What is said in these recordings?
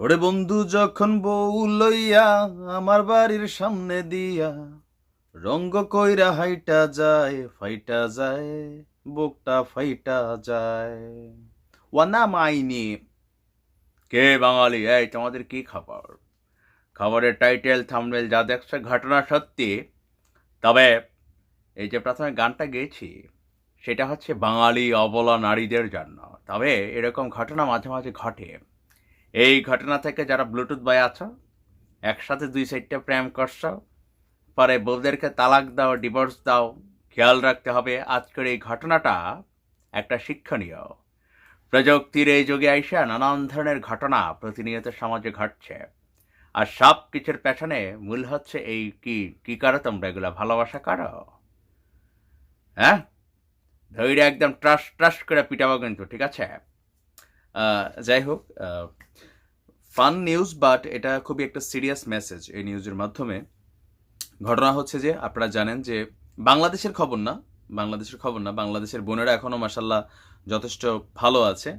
ওরে বন্ধু, যখন বউ লইয়া আমার বাড়ির সামনে দিয়া রঙ্গ কইরা হাইটা যায়, ফাইটা যায়, বুকটা ফাইটা যায়। ওয়ানা মাইনি। কে বাঙালি? এই, তোমাদের কি খাবার? খাবারের টাইটেল, থামনেল যা দেখছে, ঘটনা সত্যি। তবে এই যে প্রথমে গানটা গেয়েছি, সেটা হচ্ছে বাঙালি অবলা নারীদের জন্য। তবে এরকম ঘটনা মাঝে মাঝে ঘটে। এই ঘটনা থেকে যারা ব্লুটুথ বয় আছো, একসাথে দুই সাইডটা প্রেম করছ, পরে বউদেরকে তালাক দাও ডিভোর্স দাও, খেয়াল রাখতে হবে। আজকের এই ঘটনাটা একটা শিক্ষণীয়। প্রযুক্তির এই যুগে আইসা নানান ধরনের ঘটনা প্রতিনিয়ত সমাজে ঘটছে। আর সব কিছুর পেছনে মূল হচ্ছে এই কি কি করো তোমরা? এগুলো ভালোবাসা করো? হ্যাঁ? ধৈর্য একদম ট্রাস ট্রাস করে পিটাবো কিন্তু, ঠিক আছে? যাই হোক ফান নিউজ বাট এটা খুবই একটা সিরিয়াস মেসেজ এই নিউজের মাধ্যমে। ঘটনা হচ্ছে যে, আপনারা জানেন যে, বাংলাদেশের খবর না, বাংলাদেশের খবর না, বাংলাদেশের বোনেরা এখনও মাসাল্লাহ যথেষ্ট ভালো আছে।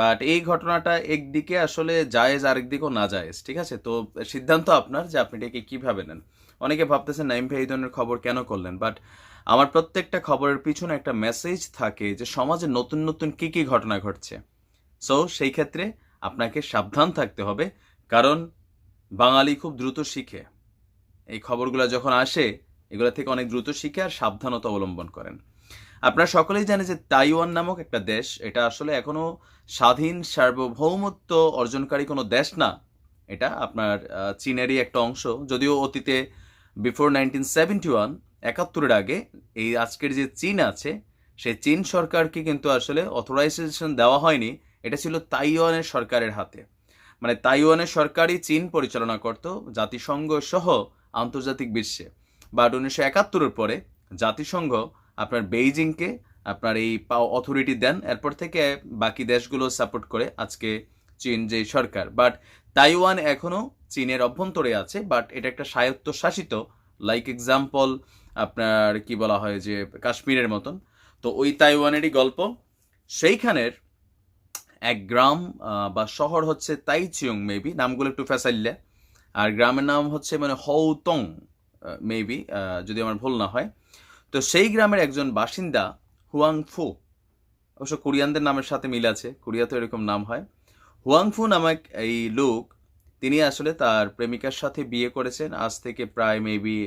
বাট এই ঘটনাটা একদিকে আসলে জায়েজ, আরেকদিকেও না জায়েজ, ঠিক আছে? তো সিদ্ধান্ত আপনার যে আপনি এটাকে কীভাবে নেন। অনেকে ভাবতেছেন নাইম ভাই এই ধরনের খবর কেন করলেন? বাট আমার প্রত্যেকটা খবরের পিছনে একটা মেসেজ থাকে যে, সমাজে নতুন নতুন কী কী ঘটনা ঘটছে। সো সেই ক্ষেত্রে আপনাকে সাবধান থাকতে হবে, কারণ বাঙালি খুব দ্রুত শিখে। এই খবরগুলো যখন আসে, এগুলো থেকে অনেক দ্রুত শিখে আর সাবধানতা অবলম্বন করেন। আপনারা সকলেই জানেন যে তাইওয়ান নামক একটা দেশ, এটা আসলে এখনও স্বাধীন, সার্বভৌমত্ব অর্জনকারী কোনো দেশ না। এটা আপনার চীনেরই একটা অংশ। যদিও অতীতে বিফোর নাইনটিন সেভেন্টি ওয়ান একাত্তরের আগে এই আজকের যে চীন আছে, সেই চীন সরকারকে কিন্তু আসলে অথরাইজেশন দেওয়া হয়নি। এটা ছিল তাইওয়ানের সরকারের হাতে। মানে তাইওয়ানের সরকারই চীন পরিচালনা করত, জাতিসংঘ সহ আন্তর্জাতিক বিশ্বে। বাট উনিশশো একাত্তরের পরে জাতিসংঘ আপনার বেইজিংকে আপনার এই অথরিটি দেন, এরপর থেকে বাকি দেশগুলো সাপোর্ট করে আজকে চীন যে সরকার। বাট তাইওয়ান এখনও চীনের অভ্যন্তরে আছে, বাট এটা একটা স্বায়ত্তশাসিত লাইক এক্সাম্পল আপনার কি বলা হয় যে কাশ্মীরের মতন। তো ওই তাইওয়ানেরই গল্প। সেইখানের এক গ্রাম বা শহর হচ্ছে তাইচিয়ং মেবি নামগুলো একটু ফ্যাসাইল্লা আর গ্রামের নাম হচ্ছে মানে হৌতং মেবি যদি আমার ভুল না হয়। তো সেই গ্রামের একজন বাসিন্দা, হুয়াংফু, অবশ্য কোরিয়ানদের নামের সাথে মিল আছে কোরিয়াতে এরকম নাম হয়। হুয়াংফু নামক এই লোক, তিনি আসলে তার প্রেমিকার সাথে বিয়ে করেছেন আজ থেকে প্রায় মেবি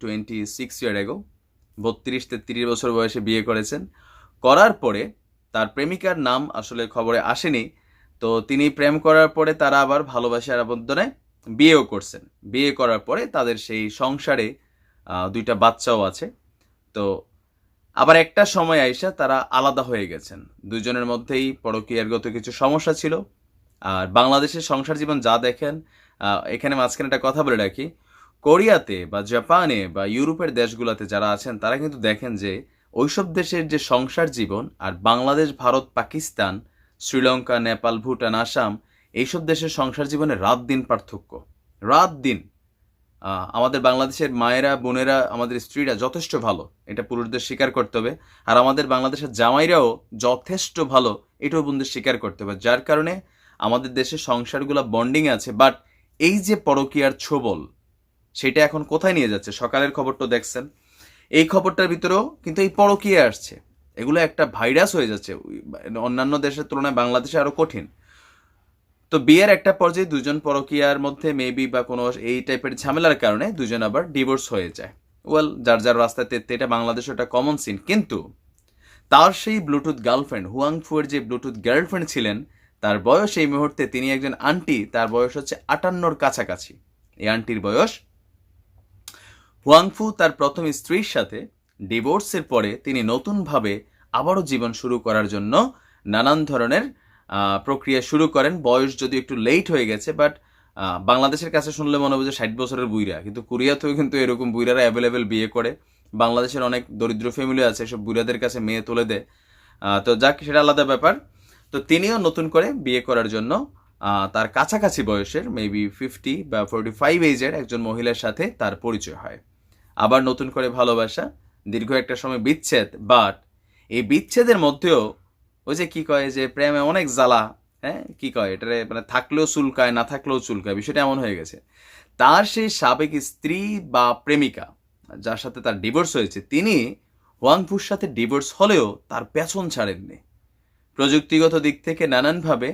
টোয়েন্টি সিক্স ইয়ার এগো বত্রিশ তেত্রিশ বছর বয়সে বিয়ে করেছেন। করার পরে তার প্রেমিকার নাম আসলে খবরে আসেনি। তো তিনি প্রেম করার পরে তারা আবার ভালোবাসার আবদ্ধনে বিয়েও করছেন। বিয়ে করার পরে তাদের সেই সংসারে দুইটা বাচ্চাও আছে। তো আবার একটা সময় আইসা তারা আলাদা হয়ে গেছেন। দুজনের মধ্যেই পরকীয়ারগত কিছু সমস্যা ছিল। আর বাংলাদেশের সংসার জীবন যা দেখেন এখানে মাঝখানে একটা কথা বলে রাখি। কোরিয়াতে বা জাপানে বা ইউরোপের দেশগুলোতে যারা আছেন, তারা কিন্তু দেখেন যে ওইসব দেশের যে সংসার জীবন আর বাংলাদেশ, ভারত, পাকিস্তান, শ্রীলঙ্কা, নেপাল, ভুটান, আসাম, এইসব দেশের সংসার জীবনে রাত দিন পার্থক্য। রাত দিন। আমাদের বাংলাদেশের মায়েরা, বোনেরা, আমাদের স্ত্রীরা যথেষ্ট ভালো, এটা পুরুষদের স্বীকার করতে হবে। আর আমাদের বাংলাদেশের জামাইরাও যথেষ্ট ভালো, এটাও বন্ধুদের স্বীকার করতে হবে। যার কারণে আমাদের দেশের সংসারগুলো বন্ডিং আছে বাট এই যে পরকীয়ার ছোবল, সেটা এখন কোথায় নিয়ে যাচ্ছে? সকালের খবরটা দেখছেন। এই খবরটার ভিতরেও কিন্তু এই পরকীয়া আসছে। এগুলো একটা ভাইরাস হয়ে যাচ্ছে। অন্যান্য দেশের তুলনায় বাংলাদেশে আরও কঠিন। তো বিয়ের একটা পর্যায়ে দুজন পরকীয়ার মধ্যে মেবি বা কোনো এই টাইপের ঝামেলার কারণে দুজন আবার ডিভোর্স হয়ে যায়। ওয়েল যার যার রাস্তায় তেতে এটা বাংলাদেশে একটা কমন সিন কিন্তু তার সেই ব্লুটুথ গার্লফ্রেন্ড হুয়াংফুয়ের যে ব্লুটুথ গার্লফ্রেন্ড ছিলেন, তার বয়স এই মুহূর্তে তিনি একজন আন্টি তার বয়স হচ্ছে আটান্নর কাছাকাছি। এই আন্টির বয়স হুয়াংফু তার প্রথম স্ত্রীর সাথে ডিভোর্সের পরে তিনি নতুনভাবে আবারও জীবন শুরু করার জন্য নানান ধরনের প্রক্রিয়া শুরু করেন। বয়স যদি একটু লেট হয়ে গেছে বাট বাংলাদেশের কাছে শুনলে মনে হবে যে ষাট বছরের বুইরা। কিন্তু কোরিয়াতেও কিন্তু এরকম বুইরারা অ্যাভেলেবেল বিয়ে করে। বাংলাদেশের অনেক দরিদ্র ফ্যামিলি আছে, সব বুইরাদের কাছে মেয়ে তুলে দেয়। তো যাক, সেটা আলাদা ব্যাপার। তো তিনিও নতুন করে বিয়ে করার জন্য তার কাছাকাছি বয়সের মেবি ফিফটি বা ফোরটি ফাইভ এজের একজন মহিলার সাথে তার পরিচয় হয়। আবার নতুন করে ভালোবাসা, দীর্ঘ একটা সময় বিচ্ছেদ বাট এই বিচ্ছেদের মধ্যেও ওই যে কি কয় যে প্রেমে অনেক জ্বালা হ্যাঁ কী কয় এটারে মানে থাকলেও চুলকায়, না থাকলেও চুলকায়, বিষয়টা এমন হয়ে গেছে। তার সেই সাবেক স্ত্রী বা প্রেমিকা, যার সাথে তার ডিভোর্স হয়েছে, তিনি ওয়াংফুর সাথে ডিভোর্স হলেও তার পেছন ছাড়েননি। প্রযুক্তিগত দিক থেকে নানানভাবে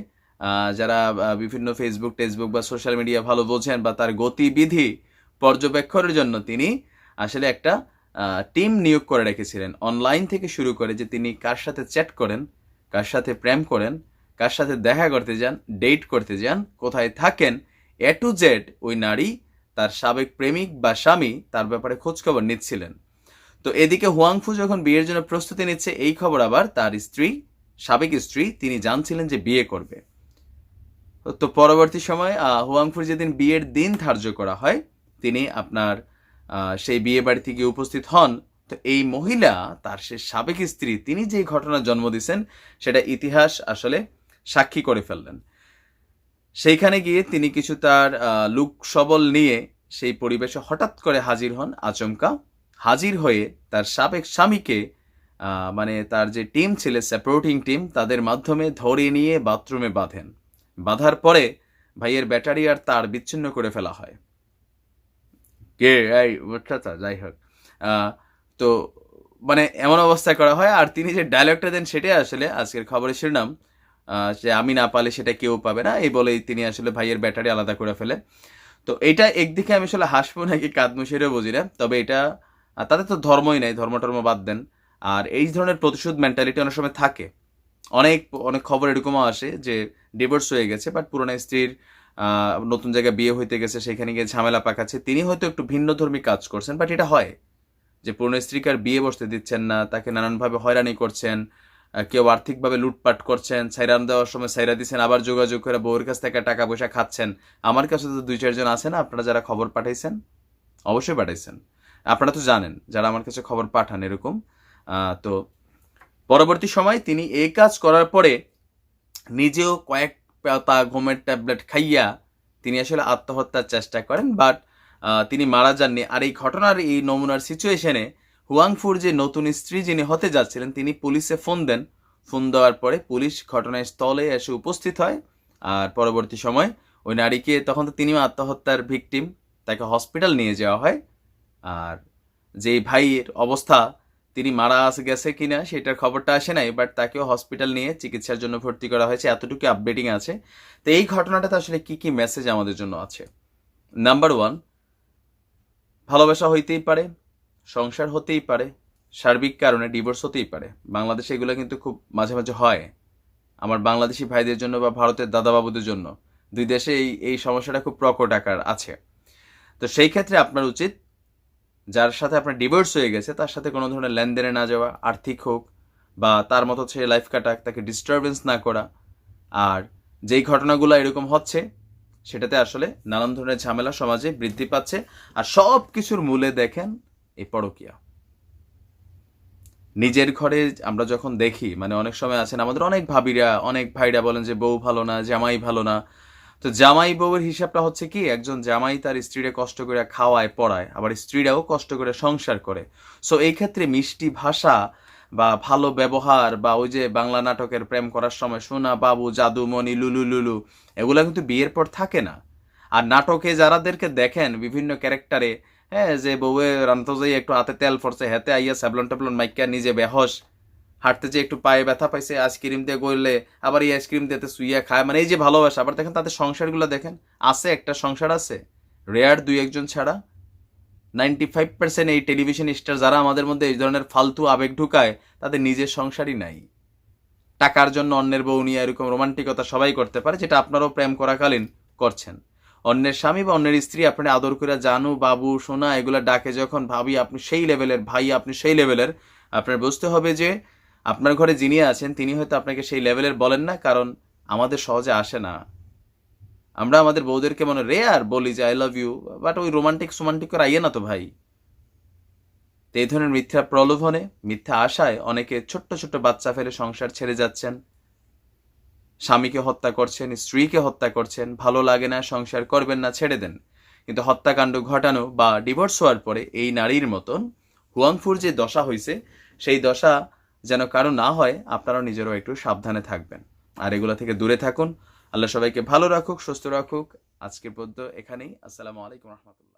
যারা বিভিন্ন ফেসবুক টেসবুক বা সোশ্যাল মিডিয়া ভালো বোঝেন বা তার গতিবিধি পর্যবেক্ষণের জন্য তিনি আসলে একটা টিম নিয়োগ করে রেখেছিলেন। অনলাইন থেকে শুরু করে যে তিনি কার সাথে চ্যাট করেন, কার সাথে প্রেম করেন, কার সাথে দেখা করতে যান ডেট করতে যান, কোথায় থাকেন এ টু জেড ওই নারী তার সাবেক প্রেমিক বা স্বামী তার ব্যাপারে খোঁজখবর নিচ্ছিলেন। তো এদিকে হুয়াংফু যখন বিয়ের জন্য প্রস্তুতি নিচ্ছে, এই খবর আবার তার স্ত্রী, সাবেক স্ত্রী, তিনি জানছিলেন যে বিয়ে করবে। তো পরবর্তী সময় হুয়াংফুর যেদিন বিয়ের দিন ধার্য করা হয়, তিনি আপনার সেই বিয়ে বাড়িতে গিয়ে উপস্থিত হন। তো এই মহিলা, তার সে সাবেক স্ত্রী, তিনি যে ঘটনার জন্ম দিয়েছেন, সেটা ইতিহাস আসলে সাক্ষী করে ফেললেন। সেইখানে গিয়ে তিনি কিছু তার লুক সবল নিয়ে সেই পরিবেশে হঠাৎ করে হাজির হন, আচমকা। হাজির হয়ে তার সাবেক স্বামীকে মানে তার যে টিম ছিল সাপোর্টিং টিম তাদের মাধ্যমে ধরে নিয়ে বাথরুমে বাঁধেন। বাঁধার পরে ভাইয়ের ব্যাটারি আর তার বিচ্ছিন্ন করে ফেলা হয়। কে? এই বুঝছ যাই হোক। তো মানে এমন অবস্থা করা হয়, আর তিনি যে ডায়লগটা দেন সেটাই আসলে আজকের খবরের শিরোনাম। যে আমি না পালে সেটা কেউ পাবে না, এই বলেই তিনি আসলে ভাইয়ের ব্যাটারি আলাদা করে ফেলে। তো এটা একদিকে আমি আসলে হাসবো নাকি কাঁদবো সেটাও বুঝি না, তবে এটা তাদের তো ধর্মই নাই ধর্ম টর্ম বাদ দেন। আর এই ধরনের প্রতিশোধ মেন্টালিটি অনেক সময় থাকে। অনেক অনেক খবর এরকমও আসে যে ডিভোর্স হয়ে গেছে বাট পুরোনো স্ত্রীর নতুন জায়গায় বিয়ে হইতে গেছে, সেখানে গিয়ে ঝামেলা পাকাচ্ছে। তিনি হয়তো একটু ভিন্ন ধর্মী কাজ করছেন বাট এটা হয়। যে পুরনো স্ত্রীকে আর বিয়ে বসতে দিচ্ছেন না, তাকে নানানভাবে হয়রানি করছেন কেউ আর্থিকভাবে লুটপাট করছেন সাইরান দেওয়ার সময় সাইরা দিচ্ছেন আবার যোগাযোগ করে বউয়ের কাছ থেকে টাকা পয়সা খাচ্ছেন। আমার কাছে তো দুই, চারজন আছে না আপনারা যারা খবর পাঠাইছেন, অবশ্যই পাঠাইছেন। আপনারা তো জানেন, যারা আমার কাছে খবর পাঠান এরকম তো পরবর্তী সময় তিনি এই কাজ করার পরে নিজেও কয়েক পাতা ঘুমের ট্যাবলেট খাইয়া তিনি আসলে আত্মহত্যার চেষ্টা করেন বাট তিনি মারা যাননি। আর এই ঘটনার, এই নমুনার সিচুয়েশনে হুয়াংফুর যে নতুন স্ত্রী যিনি হতে যাচ্ছিলেন, তিনি পুলিশে ফোন দেন। ফোন দেওয়ার পরে পুলিশ ঘটনাস্থলে এসে উপস্থিত হয়। আর পরবর্তী সময় ওই নারীকে, তখন তো তিনিও আত্মহত্যার ভিকটিম তাকে হসপিটাল নিয়ে যাওয়া হয়। আর যেই ভাইয়ের অবস্থা তিনি মারা গেছে কিনা সেটার খবরটা আসে নাই বাট তাকেও হসপিটাল নিয়ে চিকিৎসার জন্য ভর্তি করা হয়েছে। এতটুকু আপডেটিং আছে। তো এই ঘটনাটাতে আসলে কি কি মেসেজ আমাদের জন্য আছে? নাম্বার ওয়ান ভালোবাসা হইতেই পারে, সংসার হতেই পারে, সার্বিক কারণে ডিভোর্স হতেই পারে। বাংলাদেশে এগুলো কিন্তু খুব মাঝে মাঝে হয়। আমার বাংলাদেশি ভাইদের জন্য বা ভারতের দাদাবাবুদের জন্য। দুই দেশে এই এই সমস্যাটা খুব প্রকট আকার আছে। তো সেই ক্ষেত্রে আপনার উচিত যার সাথে আপনার ডিভোর্স হয়ে গেছে, তার সাথে কোনো ধরনের লেনদেনে না যাওয়া, আর্থিক হোক, বা তার মতো সে লাইফ কাটাক, তাকে ডিস্টারবেন্স না করা, আর যেই ঘটনাগুলো এরকম হচ্ছে, সেটাতে আসলে নানান ধরনের ঝামেলা সমাজে বৃদ্ধি পাচ্ছে, আর সব কিছুর মূলে দেখেন এই পরকিয়া। নিজের ঘরে আমরা যখন দেখি মানে অনেক সময় আছেন আমাদের অনেক ভাবিরা, অনেক ভাইরা বলেন যে, বউ ভালো না, জামাই ভালো না। তো জামাই বউয়ের হিসাবটা হচ্ছে কি, একজন জামাই তার স্ত্রীরে কষ্ট করে খাওয়ায়, পড়ায়, আবার স্ত্রীরাও কষ্ট করে সংসার করে। সো এই ক্ষেত্রে মিষ্টি ভাষা বা ভালো ব্যবহার বা ওই যে বাংলা নাটকের প্রেম করার সময় সোনা বাবু জাদু মণি লুলু লুলু, এগুলো কিন্তু বিয়ের পর থাকে না। আর নাটকে যারাদেরকে দেখেন, বিভিন্ন ক্যারেক্টারে হ্যাঁ যে বউয়ে রান্ত একটু হাতে তেল ফরছে হাতে আইয়া স্যাবলন ট্যাবলন মাইকা নিজে বেহস হাঁটতে যে একটু পায়ে ব্যথা পাইছে আইসক্রিম দিয়ে গড়লে, আবার এই আইসক্রিম দিতে শুইয়া খায় মানে এই যে ভালোবাসা, আবার দেখেন তাদের সংসারগুলো দেখেন, আছে একটা সংসার আছে রেয়ার দুই একজন ছাড়া নাইনটি ফাইভ পার্সেন্ট এই টেলিভিশন স্টার যারা আমাদের মধ্যে এই ধরনের ফালতু আবেগ ঢুকায়, তাদের নিজের সংসারই নাই। টাকার জন্য অন্যের বউ নিয়ে এরকম রোমান্টিকতা সবাই করতে পারে, যেটা আপনারাও প্রেম করাকালীন করছেন। অন্যের স্বামী বা অন্যের স্ত্রী আপনি আদর করে জানু, বাবু, সোনা, এগুলো ডাকে যখন, ভাবি আপনি সেই লেভেলের ভাই আপনি সেই লেভেলের আপনার বুঝতে হবে যে আপনার ঘরে যিনি আছেন, তিনি হয়তো আপনাকে সেই লেভেলের বলেন না, কারণ আমাদের সহজে আসে না। আমরা আমাদের বউদেরকে মনে রেয়ার বলি যে আই লাভ ইউ বাট ওই রোমান্টিক সোমান্টিক করে আইয়ে না তো ভাই। তো এই ধরনের মিথ্যা প্রলোভনে, মিথ্যা আশায় অনেকে ছোট্ট ছোট্ট বাচ্চা ফেলে সংসার ছেড়ে যাচ্ছেন। স্বামীকে হত্যা করছেন, স্ত্রীকে হত্যা করছেন, ভালো লাগে না, সংসার করবেন না, ছেড়ে দেন। কিন্তু হত্যাকাণ্ড ঘটানো বা ডিভোর্স হওয়ার পরে এই নারীর মতন হুয়াংফুর যে দশা হয়েছে সেই দশা যেন কারও না হয়, আপনারাও নিজেরও একটু সাবধানে থাকবেন। আর এগুলো থেকে দূরে থাকুন। আল্লাহ সবাইকে ভালো রাখুক, সুস্থ রাখুক। আজকের পর্যন্ত এখানেই। আসসালামু আলাইকুম রহমতুল্লাহ।